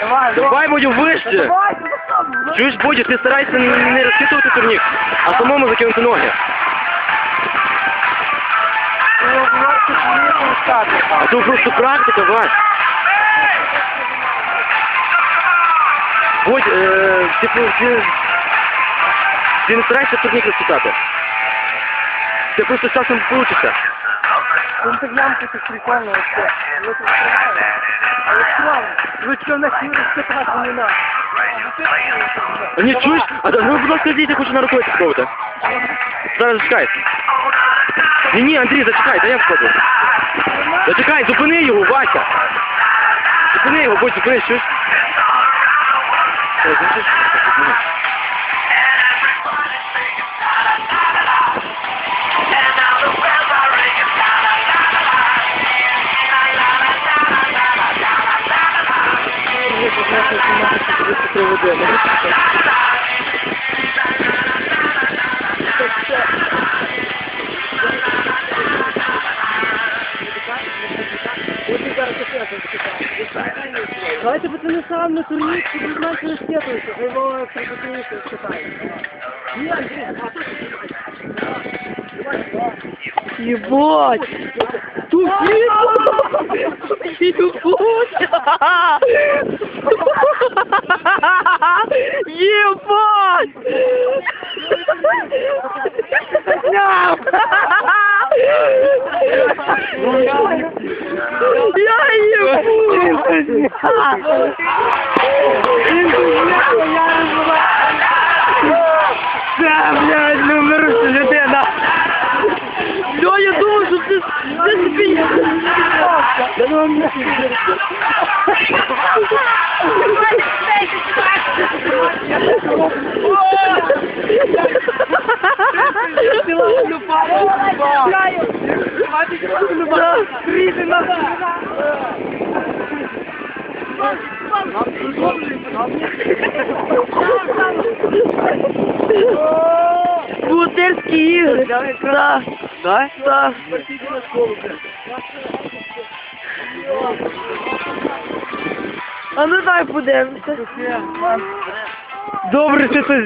Давай, ну. давай будем вище. Ну, ну, Чуєш, будешь, ты старайся не розхитувати турник. а самому закинути ноги. А то просто практика, Вась. Будь, е, типу, ти, ти не старайся турнік розхитати. Ти просто часом получишся. Ну ямка це прикольно вообще. Ну це прикольно. Але странно. Ви що на спитати не надо. Ні, чуєш? А ну, будь ласка, дійте, хочу на рукою спробувати. Зараз зачекай. Ні, ні, Андрій, зачекай, дай я спробую. Зачекай, зупини його, Вася. Зупини його, будь, зупини, чуєш? Ой, ну, чуєш? Зупини. Давайте пацани сам на турнір, щоб знаєте, не скетуюся, хай його прикотується, читає. Ні, Андрій, а то Ебать! Тупик! Ебать! Ням! Я ебу! Да, блядь, ну вируши людина! Да, я думаю, що це, це тобі... Да ну, мені. Бутирські ігри. Да. Да? Да. А ну дай подивимося. Добре, ти це